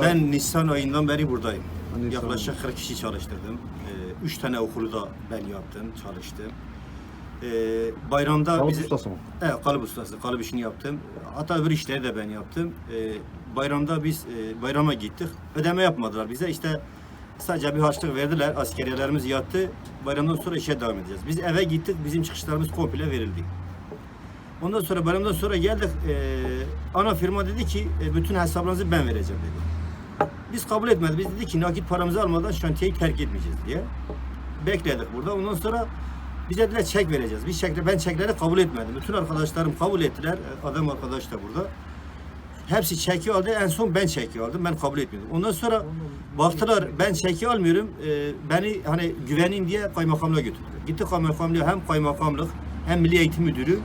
Ben Nisan ayından beri buradayım. Nisan. Yaklaşık 40 kişi çalıştırdım. 3 tane okulu da ben yaptım, çalıştım. Ee, bayramda Kalıp bize- ustası mı? Evet, kalıp ustası, kalıp işini yaptım. Hatta öbür işleri de ben yaptım. Ee, bayramda biz e, bayrama gittik. Ödeme yapmadılar bize. İşte sadece bir harçlık verdiler. Askeriyelerimiz yattı. Bayramdan sonra işe devam edeceğiz. Biz eve gittik. Bizim çıkışlarımız komple verildi. Ondan sonra bayramdan sonra geldik. Ee, ana firma dedi ki e, bütün hesaplarınızı ben vereceğim dedi. Biz kabul etmedik. Biz dedik ki nakit paramızı almadan şantiyeyi terk etmeyeceğiz diye. Bekledik burada. Ondan sonra bize dediler çek vereceğiz. Biz çekle, ben çekleri kabul etmedim. Bütün arkadaşlarım kabul ettiler. Adam arkadaş da burada. Hepsi çeki aldı. En son ben çeki aldım. Ben kabul etmedim. Ondan sonra baktılar ben çeki almıyorum. E, beni hani güvenin diye kaymakamlığa götürdüler. Gitti kaymakamlığa hem kaymakamlık hem Milli Eğitim Müdürü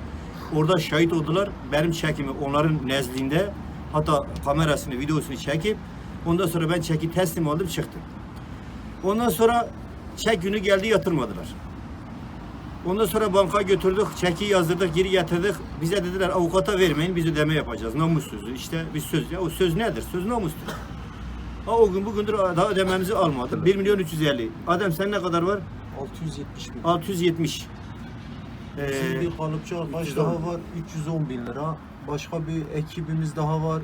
orada şahit oldular. Benim çekimi onların nezdinde hatta kamerasını, videosunu çekip ondan sonra ben çeki teslim aldım çıktım. Ondan sonra çek günü geldi yatırmadılar. Ondan sonra banka götürdük, çeki yazdırdık, geri getirdik. Bize dediler avukata vermeyin, biz ödeme yapacağız. Namussuzdu. İşte bir söz. Ya o söz nedir? Söz namustur. Ha, o gün bugündür daha ödememizi almadı. 1 milyon 350. Adem sen ne kadar var? 670 bin. 670. Ee, Bizim bir kalıpçı arkadaş 310. daha var 310 bin lira. Başka bir ekibimiz daha var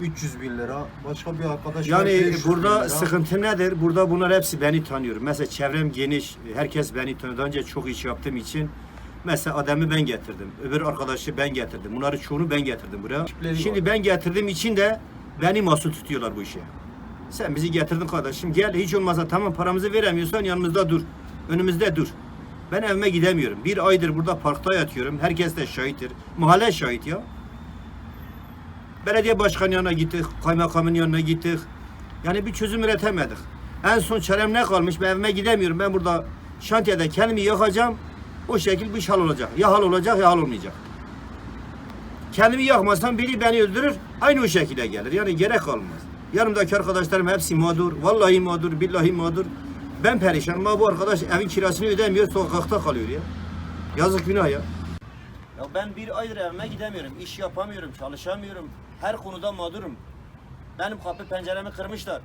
300 bin lira. Başka bir arkadaş var yani 500 bin burada lira. sıkıntı nedir? Burada bunlar hepsi beni tanıyor. Mesela çevrem geniş, herkes beni tanıyor. Daha önce çok iş yaptığım için Mesela Adem'i ben getirdim. Öbür arkadaşı ben getirdim. Bunları çoğunu ben getirdim buraya. Ekipleri Şimdi var. ben getirdiğim için de beni masum tutuyorlar bu işe. Sen bizi getirdin kardeşim. Gel hiç olmazsa tamam paramızı veremiyorsan yanımızda dur. Önümüzde dur. Ben evime gidemiyorum. Bir aydır burada parkta yatıyorum. Herkes de şahittir. Mahalle şahit ya. Belediye başkanı yanına gittik. Kaymakamın yanına gittik. Yani bir çözüm üretemedik. En son çarem ne kalmış? Ben evime gidemiyorum. Ben burada şantiyede kendimi yakacağım. O şekil bir hal olacak. Ya hal olacak ya hal olmayacak. Kendimi yakmasam biri beni öldürür. Aynı o şekilde gelir. Yani gerek kalmaz. Yanımdaki arkadaşlarım hepsi mağdur. Vallahi mağdur, billahi mağdur. Ben perişanım ama bu arkadaş evin kirasını ödemiyor, sokakta kalıyor ya. Yazık günah ya. Ya ben bir aydır evime gidemiyorum. İş yapamıyorum, çalışamıyorum. Her konuda mağdurum. Benim kapı penceremi kırmışlar.